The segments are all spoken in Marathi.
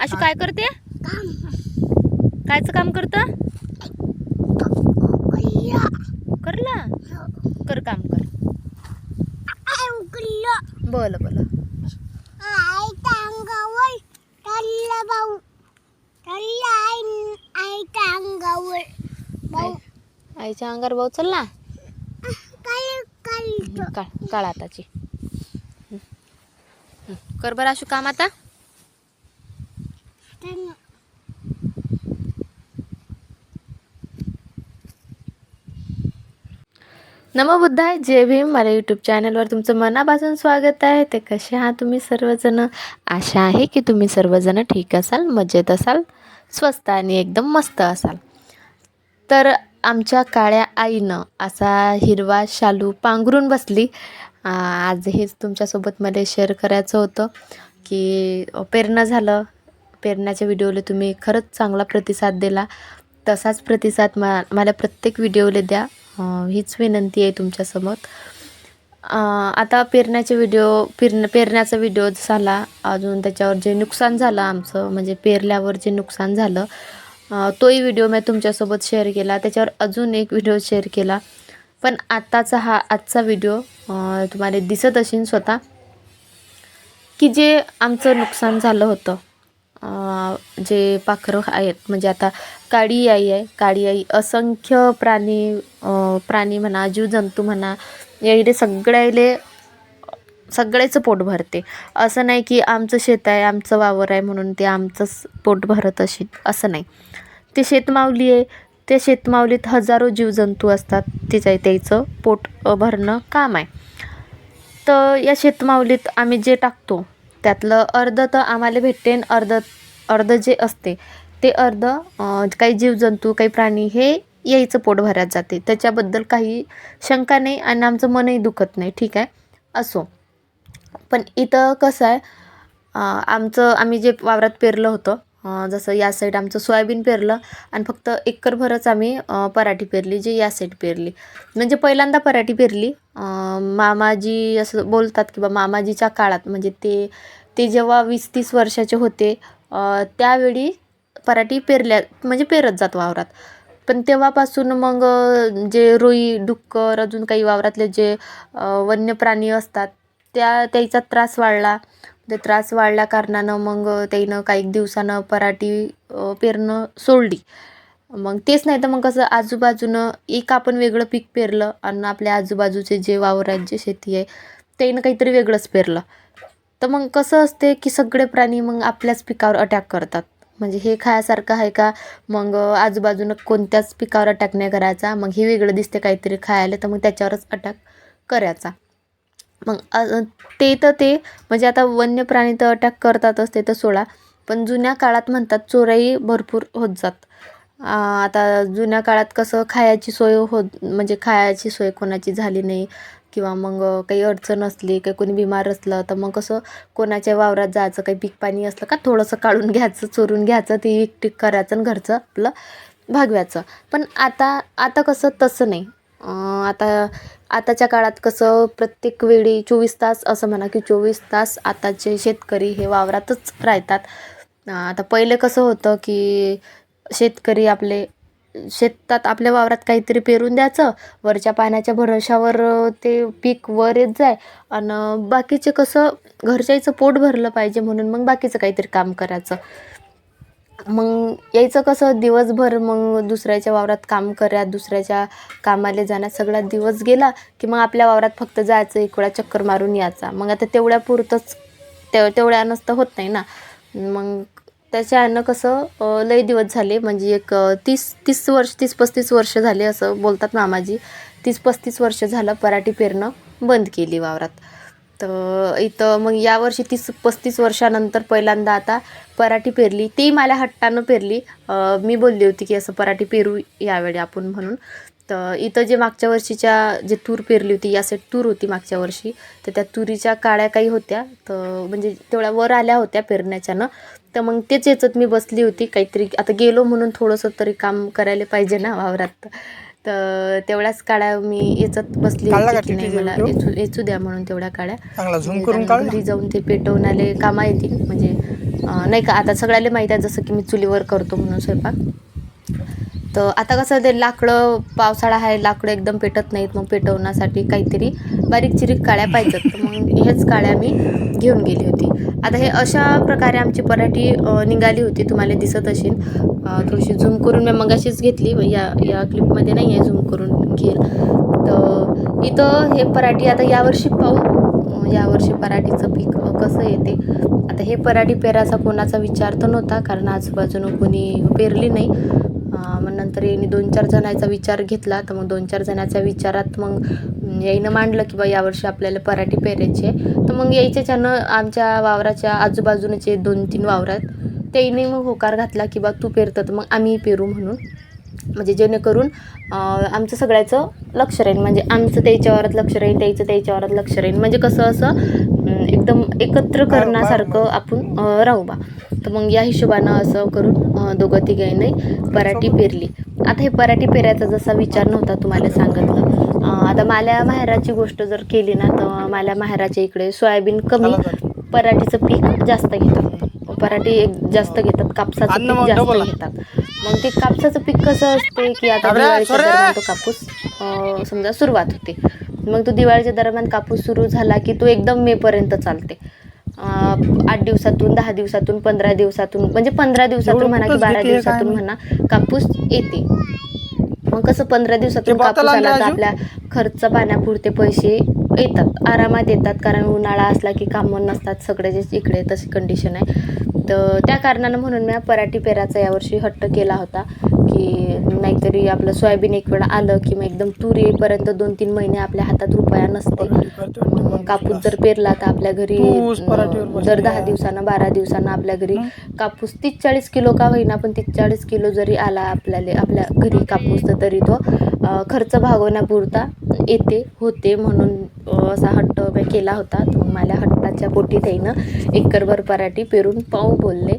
अशी काय करते? काम कायचं काम करतं? करला? कर काम कर. बोल बोल. आईच्या अंगार भाऊ चल ना. काळ आताची. कर बरं अशू काम आता. त्यांना नमो बुद्धाय जय भीम. माझ्या यूट्यूब चॅनलवर तुमचं मनापासून स्वागत आहे. ते कसे आहात तुम्ही सर्वजण? आशा आहे की तुम्ही सर्वजण ठीक असाल मजेत असाल स्वस्त आणि एकदम मस्त असाल. तर आमच्या काळ्या आईनं असा हिरवा शालू पांघरून बसली. आज हेच तुमच्यासोबत मला शेअर करायचं होतं की पेरणं झालं. पेरण्याच्या व्हिडिओला तुम्ही खरंच चांगला प्रतिसाद दिला. तसाच प्रतिसाद मा मला प्रत्येक व्हिडिओला द्या. हीच विनंती आहे तुमच्यासमोर आता पेरण्याचे व्हिडिओ पेरण पेरण्याचा व्हिडिओ झाला. अजून त्याच्यावर जे नुकसान झालं आमचं म्हणजे पेरल्यावर जे नुकसान झालं तोही व्हिडिओ मी तुमच्यासोबत शेअर केला. त्याच्यावर अजून एक व्हिडिओ शेअर केला. पण आत्ताचा हा आजचा व्हिडिओ तुम्हाला दिसत असेल स्वतः की जे आमचं नुकसान झालं होतं. जे पाखरं आहेत म्हणजे आता काळी आई आहे. काळी आई असंख्य प्राणी प्राणी म्हणा जीवजंतू म्हणा याईले सगळ्याले सगळ्याचं पोट भरते. असं नाही की आमचं शेत आहे आमचं वावर आहे म्हणून ते आमचंच पोट भरत अशी असं नाही. ते शेतमावली आहे. त्या शेतमावलीत हजारो जीवजंतू असतात. तिचं त्याचं पोट भरणं काम आहे. तर या शेतमावलीत आम्ही जे टाकतो त्यातलं अर्ध तर आम्हाला भेटते आणि अर्ध अर्ध जे असते ते अर्ध काही जीवजंतू काही प्राणी हे यायचं पोट भरात जाते. त्याच्याबद्दल काही शंका नाही आणि आमचं मनही दुखत नाही. ठीक आहे? असो. पण इथं कसं आहे आमचं आम्ही जे वावरात पेरलं होतं जसं या साईड आमचं सोयाबीन पेरलं आणि फक्त एकरभरच आम्ही पराठी पेरली जे या साईड पेरली. म्हणजे पहिल्यांदा पराठी पेरली. मामाजी असं बोलतात की बा मामाजीच्या काळात म्हणजे ते ते जेव्हा वीस तीस वर्षाचे होते त्यावेळी पराठी पेरल्या म्हणजे पेरत जात वावरात. पण तेव्हापासून मग जे रोई डुक्कर अजून काही वावरातले जे वन्य प्राणी असतात त्या त्याचा त्रास वाढला. ते त्रास वाढल्या कारणानं मग त्यानं काही दिवसानं पराठी पेरणं सोडली. मग तेच नाही तर मग कसं आजूबाजूनं एक आपण वेगळं पीक पेरलं आणि आपल्या आजूबाजूचे जे वावरात जे शेती आहे त्यानं काहीतरी वेगळंच पेरलं. तर मग कसं असते की सगळे प्राणी मग आपल्याच पिकावर अटॅक करतात. म्हणजे हे खायासारखं आहे का? मग आजूबाजूनं कोणत्याच पिकावर अटॅक नाही करायचा. मग हे वेगळं दिसते काहीतरी खायला तर मग त्याच्यावरच अटॅक करायचा. मग ते तर ते. म्हणजे आता वन्य प्राणी तर अटॅक करतातच ते तर सोडा. पण जुन्या काळात म्हणतात चोऱ्याही भरपूर होत जात. आता जुन्या काळात कसं खायची सोय होत म्हणजे खायची सोय कोणाची झाली नाही. किंवा मग काही अडचण असली काही कोणी बिमार असलं तर मग कसं कोणाच्या वावरात जायचं काही पीक पाणी असलं का थोडंसं काढून घ्यायचं चोरून घ्यायचं ते टिक करायचं आणि घरचं आपलं भागवायचं. पण आता आता कसं तसं नाही. आता आताच्या काळात कसं प्रत्येक वेळी चोवीस तास असं म्हणा की चोवीस तास आताचे शेतकरी हे वावरातच राहतात. आता पहिले कसं होतं की शेतकरी आपले शेतात आपल्या वावरात काहीतरी पेरून द्यायचं वरच्या पाण्याच्या भरोशावर ते पीक वर येत जाय आणि बाकीचे कसं घरच्याचं पोट भरलं पाहिजे म्हणून मग बाकीचं काहीतरी काम करायचं. मग यायचं कसं? दिवसभर मग दुसऱ्याच्या वावरात काम करत दुसऱ्याच्या कामाला जाण्यात सगळा दिवस गेला की मग आपल्या वावरात फक्त जायचं एक वेळा चक्कर मारून यायचा. मग आता तेवढ्या पुरतंच ते तेवढ्यानं तर होत नाही ना. मग त्याच्यानं कसं लय दिवस झाले. म्हणजे एक तीस तीस वर्ष तीस पस्तीस वर्ष झाले असं बोलतात मामाजी. तीस पस्तीस वर्ष झालं पराठी पेरणं बंद केली वावरात. तर इथं मग यावर्षी तीस पस्तीस वर्षानंतर पहिल्यांदा आता पराठी पेरली. ती मला हट्टानं पेरली. मी बोलली होती की असं पराठी पेरू यावेळी आपण म्हणून. तर इथं जे मागच्या वर्षीच्या जे तूर पेरली होती या सेट तूर होती मागच्या वर्षी तर त्या तुरीच्या काळ्या काही होत्या. तर म्हणजे तेवढ्या वर आल्या होत्या पेरण्याच्यानं. तर मग तेच याच्यात मी बसली होती. काहीतरी आता गेलो म्हणून थोडंसं तरी काम करायला पाहिजे ना वावरात. तर तेवढ्याच काळ्या मी याच्यात बसली का नाही मला? येचू येचू द्या म्हणून तेवढ्या काळ्या म्हणजे. घरी जाऊन ते पेटवण्याले कामा येतील म्हणजे नाही का आता सगळ्याला माहीत आहे जसं की मी चुलीवर करतो म्हणून स्वयंपाक. तर आता कसं ते लाकडं पावसाळा आहे लाकडं एकदम पेटत नाहीत. मग पेटवण्यासाठी काहीतरी बारीक चिरीक काळ्या पाहिजेत. तर मग हेच काळ्या मी घेऊन गेली होती. आता हे अशा प्रकारे आमची पराठी निघाली होती तुम्हाला दिसत असेल. थोडीशी झूम करून मी मगाशीच घेतली या या क्लिपमध्ये नाही आहे झूम करून घेईल. तर इथं हे पराठी आता यावर्षी पाहू यावर्षी पराठीचं पीक कसं येते. आता हे पराठी पेरायचा कोणाचा विचार तर नव्हता कारण आजूबाजूनं कोणी पेरली नाही. मग नंतर यांनी दोन चार जणांचा विचार घेतला तर मग दोन चार जणांच्या विचारात मग अं, याईनं मांडलं की बा यावर्षी आपल्याला पराठी पेरायची तर मग यायच्याच्यानं आमच्या वावराच्या आजूबाजूचे दोन तीन वावरात त्याईने मग होकार घातला की बा तू पेरतं तर मग आम्ही पेरू म्हणून. म्हणजे जेणेकरून आमचं सगळ्याचं लक्ष राहील म्हणजे आमचं त्याच्या वावरात लक्ष राहील त्याचं त्याच्या वावरात लक्ष राहील म्हणजे कसं असं एकदम एकत्र करण्यासारखं आपण राहू बा. तर मग या हिशोबानं असं करून दोघं तिघांनी पराठी पेरली. आता हे पराठी पेरायचा जसा विचार नव्हता तुम्हाला सांगितलं. आता माल्या माहेराची गोष्ट जर केली ना तर माल्या माहेराच्या इकडे सोयाबीन कमी पराठीचं पीक जास्त घेतात. पराठी एक जास्त घेतात कापसाचं पीक जास्त. घेतात. मग ते कापसाचं पीक कसं असते की आता दिवाळीच्या! दरम्यान तो कापूस समजा सुरुवात होते. मग तो दिवाळीच्या दरम्यान कापूस सुरू झाला की तो एकदम मेपर्यंत चालते. आठ दिवसातून दहा दिवसातून पंधरा दिवसातून म्हणजे पंधरा दिवसातून म्हणा की बारा दिवसातून? म्हणा कापूस येते. मग कसं पंधरा दिवसातून कापूस आला तर आपल्या खर्च पाण्यापुरते पैसे येतात. आरामात येतात कारण उन्हाळा असला की कामं नसतात सगळ्याचे इकडे तशी कंडिशन आहे. तर त्या कारणानं म्हणून मी पराठी पेराचा यावर्षी हट्ट केला होता. की नाहीतरी आपलं सोयाबीन एक वेळा आलं की मग एकदम तूर येईपर्यंत दोन तीन महिने आपल्या हातात रुपया नसते. कापूस जर पेरला तर आपल्या घरी दर दहा. दिवसानं बारा दिवसानं आपल्या घरी कापूस तीस चाळीस किलो का होईना पण तीस चाळीस किलो जरी आला आपल्याला आपल्या घरी कापूस तर तरी तो खर्च भागवण्यापुरता येते होते म्हणून असा हट्ट केला होता. माझ्या हट्टाच्या पोटी त्याईनं एकरभर पराठी पेरून पाहू बोलले.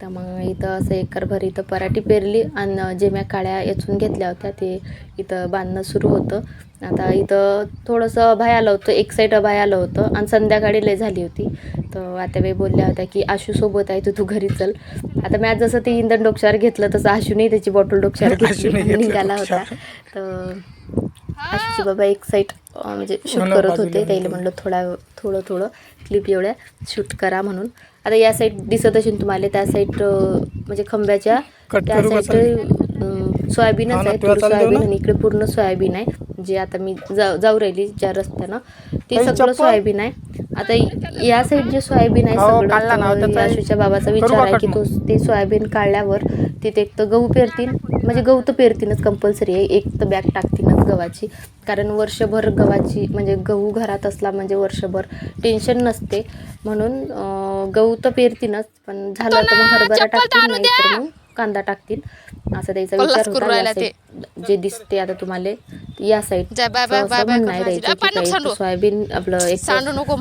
तर मग इथं असं एकरभर इथं पराठी पेरली आणि जे म्या काळ्या याचून घेतल्या होत्या ते इथं बांधणं सुरू होतं. आता इथं थोडंसं अभय आलं होतं एक साईड अभय आलं होतं आणि संध्याकाळी लय झाली होती. तर आता बाई बोलल्या होत्या की आशू सोबत आहे तर तू घरी चल. आता मी आज जसं ते इंधन डोक्यावर घेतलं तसं आशूने त्याची बॉटल डोक्यावर घेतली निघाला होता. तर आशूची बाबा एक साईड म्हणजे शूट करत होते त्याला. म्हणलं थोडा थोडं थोडं क्लिप एवढ्या शूट करा म्हणून. आता या साईड दिसत असेल तुम्हाला त्या साईड म्हणजे खंब्याच्या त्या साईड सोयाबीनच आहे सोयाबीन? आणि इकडे पूर्ण सोयाबीन आहे जे आता मी जाऊ जाऊ राहिली ज्या रस्त्यानं ते सगळं? सोयाबीन आहे आता या साईड जे सोयाबीन आहे सगळं आशूच्या बाबाचा विचार आहे की तो ते सोयाबीन काढल्यावर तिथे एक तर गहू पेरतील म्हणजे गहू तर पेरतीलच कंपल्सरी आहे एक तर बॅग टाकतीलच गव्हाची. कारण वर्षभर गव्हाची म्हणजे गहू घरात असला म्हणजे वर्षभर टेन्शन नसते. म्हणून गहू तर पेरतीलच पण झालं तर मग हरभरा टाकतील नाही तर मग कांदा टाकतील. असा त्याचा विचार होता जे दिसते आता तुम्हाला या साईड काही सांडू. सोयाबीन आपलं एक सांडू नको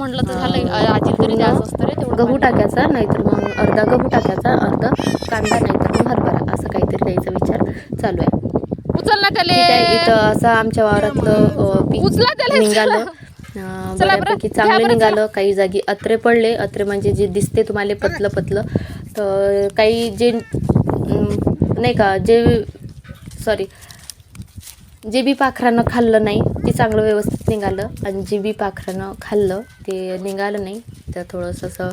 तेवढं गहू टाकायचा नाहीतर मग अर्धा गहू टाकायचा अर्धा कांदा नाहीतर मग हरभरा असं काहीतरी द्यायचा विचार चालू आहे. त्याले ठीक आहे इथं असं आमच्या वावरातलं पीक उचला त्याला, निघालं. चला. अं, चला बरं, बऱ्यापैकी घ्या चांगलं बरं, निघालं. काही जागी अत्रे पडले. अत्रे म्हणजे जे दिसते तुम्हाला पतलं पतलं. तर काही जे अं, नाही का जे सॉरी जे बी पाखरानं खाल्लं नाही ते चांगलं व्यवस्थित निघालं. आणि जे बी पाखरानं खाल्लं ते निघालं नाही. तर थोडंसं असं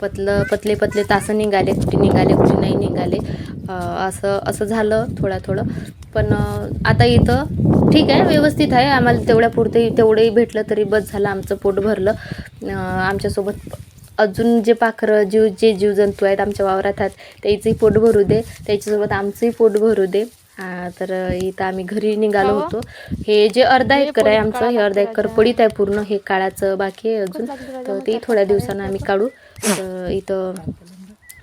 पतलं पतले पतले तासं निघाले कुठे निघाले कुठे नाही निघाले. असं असं झालं थोडं थोडं. पण आता इथं ठीक आहे व्यवस्थित आहे. आम्हाला तेवढ्या पुरते तेवढंही भेटलं तरी बस झालं आमचं पोट भरलं. आमच्यासोबत अजून जे पाखरं जीव जे जीवजंतू आहेत आमच्या वावरात आहेत त्याचंही पोट भरू दे. त्याच्यासोबत आमचंही पोट भरू दे. तर इथं आम्ही घरी निघालो होतो. हे जे अर्धा एकर आहे आमचं हे अर्धा एकर पडीत आहे पूर्ण. हे काळाचं बाकी आहे अजून. तर ते थोड्या दिवसानं आम्ही काढू. तर इथं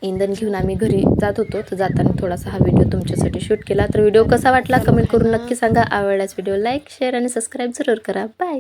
इंधन घेऊन आम्ही घरी जात होतो. तर जाताना थोडासा हा व्हिडिओ तुमच्यासाठी शूट केला. तर व्हिडिओ कसा वाटला कमेंट करून नक्की सांगा. आवडल्यास व्हिडिओ लाईक शेअर आणि सबस्क्राईब जरूर करा. बाय.